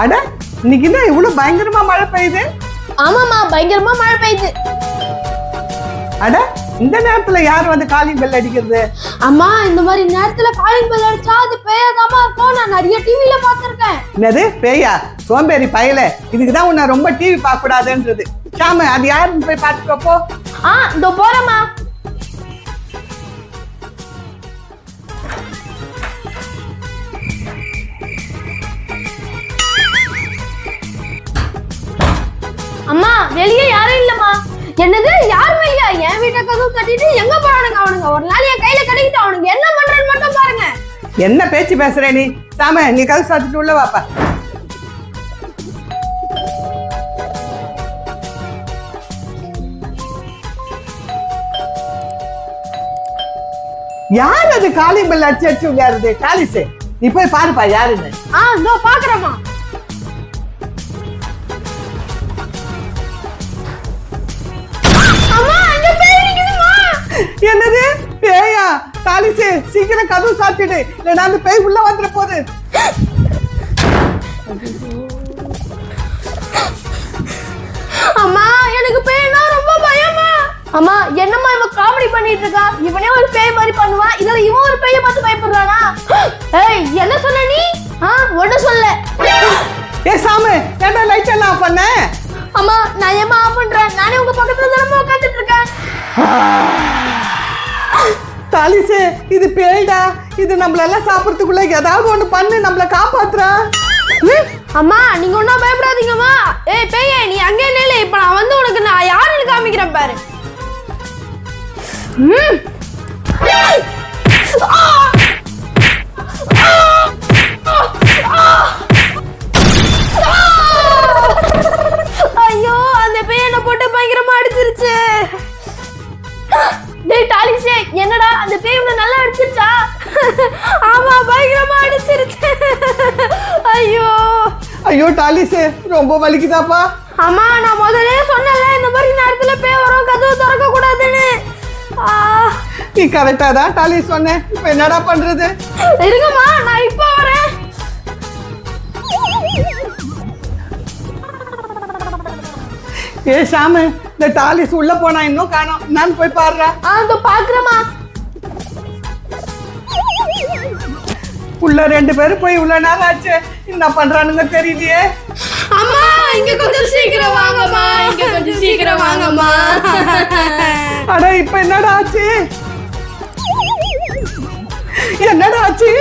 அட இன்னைக்கு என்ன இவ்வளவு பயங்கரமா மழை பெய்யுது? ஆமாமா பயங்கரமா மழை பெய்யுது. அட இந்த நேரத்துல யார் வந்து காலிங் பெல் அடிக்கிறது? அம்மா இந்த மாதிரி நேரத்துல காலிங் பெல் அடிச்சா அது பேயாதாமா இருக்கும். நான் நிறைய டிவில பார்த்திருக்கேன். என்னது பேயா? சோம்பேறி பயல. இதுக்கு தான் உன்னை ரொம்ப டிவி பார்க்க கூடாதுன்றது ஷாமு அது யாருன்னு போய் பார்த்துக்கோ போ. ஆ இதோ போறேம்மா. வெளியே யாரும் இல்லம்மா. என்னது? யாருமே இல்லையா? என் வீட்டை கதவு தட்டிட்டு எங்க போறானுங்க அவனுங்க? ஒரு நாள் என் கையில கிடைக்கிட்டு அவனுக்கு என்ன பண்றேன்னு மட்டும் பாருங்க. என்ன பேச்சு பேசுற நீ? சாம நீ கதை சாத்திட்டு உள்ள வாப்பா. யார் அது காலிங் பெல் அடிச்சு அடிச்சு காலிசு நீ போய் பாருப்பா யாருன்னு. ஆ இதோ பாக்குறேம்மா. என்னது? பேயா? காலிசு சீக்கிரம் கதவு சாத்திடு. இல்லைன்னா அந்த பேய் உள்ள வந்துட போகுது அம்மா எனக்கு பேய்னா ரொம்ப பயமா? அம்மா என்னம்மா இவன் காமெடி பண்ணிட்டு இருக்கா? இவனே ஒரு பேய் மாதிரி பண்ணுவான் இதுல இவன் ஒரு பேய பார்த்து பயப்படுறானா? ஏய் என்ன சொன்ன நீ? ஆ ஒண்ணு சொல்ல. ஏ சாமு ஏன்டா லைட் எல்லாம் ஆஃப் பண்ண? அம்மா நான் ஏமா ஆஃப் பண்றேன்? நானே உங்க பக்கத்துல தானே உட்கார்ந்துட்டு இருக்கேன். அலிசு இது பேய்டா இது நம்மளெல்லாம் சாப்பிட்றதுக்குள்ள ஏதாவது ஒன்று பண்ணு நம்மள காப்பாத்துறா. அம்மா நீங்க ஒன்றும் பயப்படாதீங்கம்மா ஏய் பேயே நீ அங்கே நில்லு. இப்ப நான் வந்து உனக்கு நான் யாருன்னு காமிக்கிறேன் பாரு. ம். ஆமா பயங்கரமா அடிச்சிருச்சு. ஐயோ. ஐயோ டாலிசு ரொம்ப வலிக்குதாப்பா? அம்மா நான் முதல்லயே சொன்னல இந்த மாதிரி நேரத்துல பேய் வரும் கதவு திறக்க கூடாதுன்னு நீ கரெக்டா தான் டாலிஸ் சொன்னேன். இப்ப என்னடா பண்றது? இருங்கம்மா நான் இப்போ வரேன். ஏ ஷாமு இந்த டாலிஸ் உள்ள போனா இன்னும் காணோம். நான் போய் பாடுறா ஆ இதோ பாக்குறேம்மா. உள்ள ரெண்டு பேரும் போய் இவ்வளவு நேரம் ஆச்சு. என்ன பண்றானுங்க தெரியலையே அம்மா இங்க கொஞ்சம் சீக்கிரம் வாங்கம்மா. இங்க கொஞ்சம் சீக்கிரம் வாங்கம்மா. அட இப்ப என்னடா ஆச்சு? என்னடா ஆச்சு?